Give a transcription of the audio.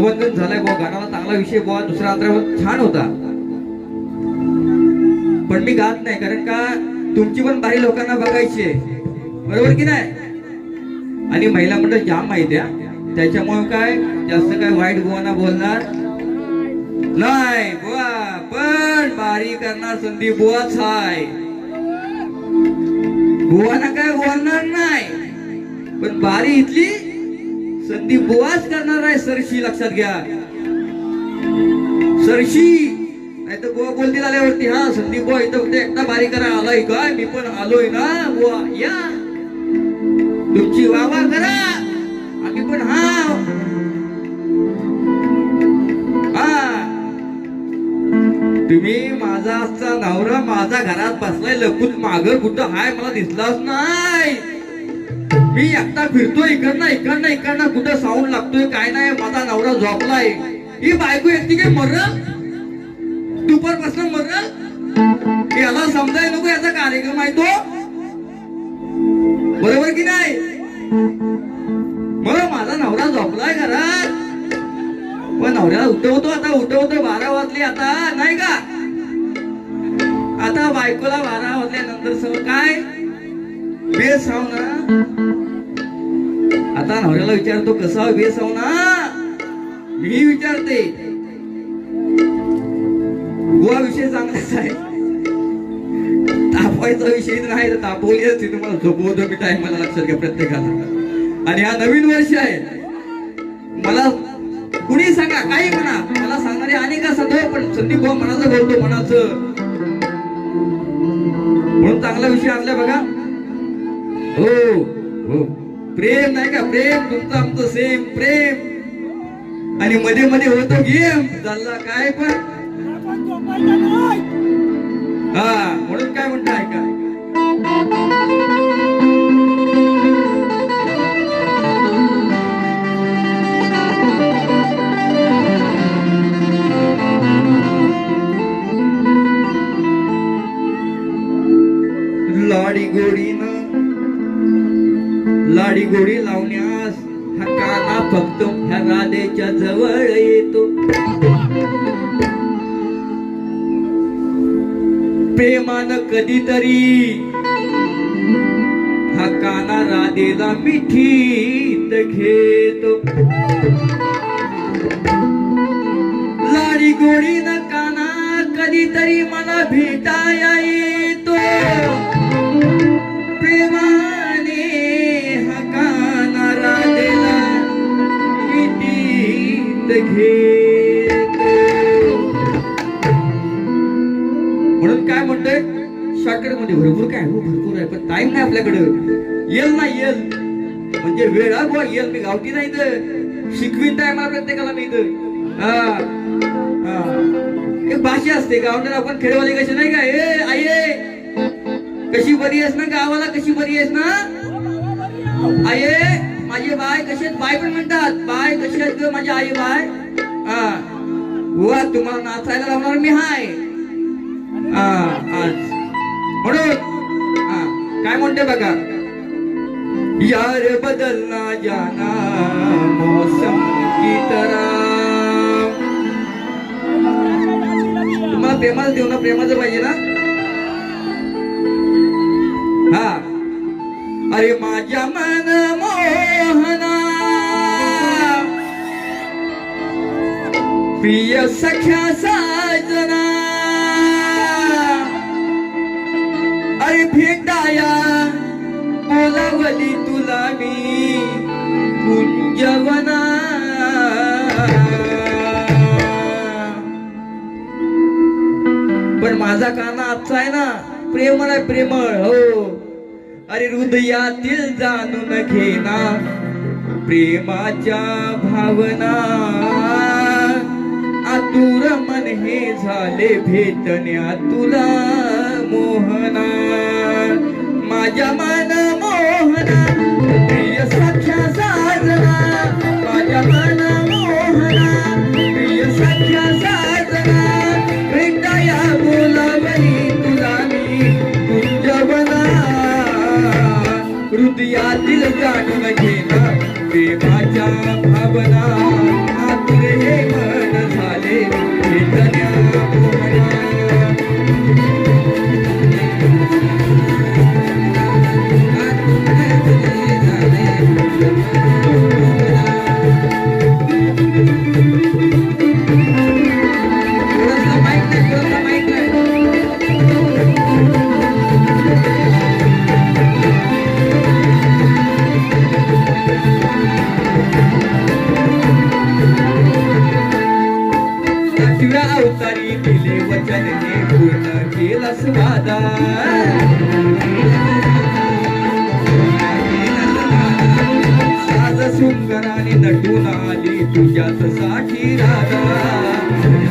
दवंगन झालाय बुवा. गाण्याला चांगला विषय बुवा. दुसरा अंतरावर छान होता. पण मी गात नाही कारण का तुमची पण बारी लोकांना बघायची आहे. बरोबर की नाही? आणि महिला मंडळ जाम माहिती आहे त्याच्यामुळे काय? जास्त काय वाईट बुवांना बोलणार? नाही बुवा. पण बारी करणार संधी बुवाच हाय. बुवाना काय बोलणार नाही. पण बारी इथली संधी बुवाच करणार आहे सरशी लक्षात घ्या. सरशी नाही तर बुवा बोलतील आल्यावरती हा संदीप बुवा इथं फक्त एकटा बारी करा आलाय काय? मी पण आलोय ना बुवा या. तुमची वावा करा. आम्ही पण हा. हा. तुम्ही माझा आजचा नवरा माझा घरात बसलाय लपून मागर कुठं हाय मला दिसलाच ना मी एकटा फिरतोय इकडनं इकडनं इकडनं. कुठं साऊंड लागतोय काय नाही माझा नवरा झोपलाय. ही बायको एकटी काय मरल? दुपारपासून मर याला समजाय नको याचा कार्यक्रम आहे तो. बरोबर की नाही? मग माझा नवरा झोपलाय घरात. पण नवऱ्याला उठवतो आता उठवतो बारा वाजले आता नाही का? आता बायकोला बारा वाजल्यानंतर सर काय? बेस ना आता नवऱ्याला विचारतो कसा बेस ना मी विचारते. बुवा विषय चांगलाच आहे. तापवायचा विषय नाही तर तापवली असते तुम्हाला झोपवतो मी टाइम मला लक्षात घ्या प्रत्येकाला. आणि हा नवीन वर्ष आहे. मला कुणी सांगा काही म्हणा. मला सांगणारे अनेक असतात पण संदीप भाऊ मनाचं बोलतो मनाचं. म्हणून चांगला विषय आणलाय बघा. हो हो. प्रेम नाही का? प्रेम तुमचं आमचं सेम प्रेम. आणि मध्ये मध्ये होतो गेम. झाला काय पण? घडी घोडी लावण्यास हा काना फक्त ह्या राधेच्या जवळ येतो. प्रेमान कधीतरी हा काना राधेला मिठीत घेतो. लाडी गोडी न काना कधीतरी मला भेटाया येईल. म्हणून काय म्हणतोय? शॉर्टकटमध्ये म्हणजे भरपूर काय हो, भरपूर आहे पण टाइम नाही आपल्याकडं. येल ना येल. म्हणजे वेळ हा बुवा येल. मी गावठी नाही इथं. शिकवीन टाइम प्रत्येकाला मी इथं. हा हा. भाषा असते गावठाण आपण खेळवाले कसे नाही का? ए आये कशी बरी आहेस ना गावाला? कशी बरी आहेस ना? आये माझी बाय कसे बाय पण म्हणतात. बाय कशी आहेत ग आई बाय? तुम्हाला नाचायला लावणार मी हाय. आज. म्हणून हा काय म्हणते बघा? यार बदलना जाना मौसम की तरह तुम्हाला प्रेमाला देऊ ना प्रेमाचं पाहिजे ना? हा. अरे माझ्या मन प्रिय सख्या साजना. अरे भेटाया बोलावली तुला मी कुंजवना पण माझा काना आजचा आहे ना प्रेमळ आहे प्रेमळ हो. अरे हृदयातील जाणून घेना प्रेमाच्या भावना. आतुर मन हे झाले भेटण्या तुला मोहना. माझ्या मन मोहना प्रिय सख्या साजना. माझ्या मन मोहना प्रिय सख्या साजना. भेटाया बोलावली तुला मी कुंजवना हृदयातील जाणून घेणार प्रेमाच्या भावना. तुझ्या अवतारी दिले वचन हे पूर्ण केला स्वादा साज सुंदराने नटून आली तुझ्याच साठी राधा.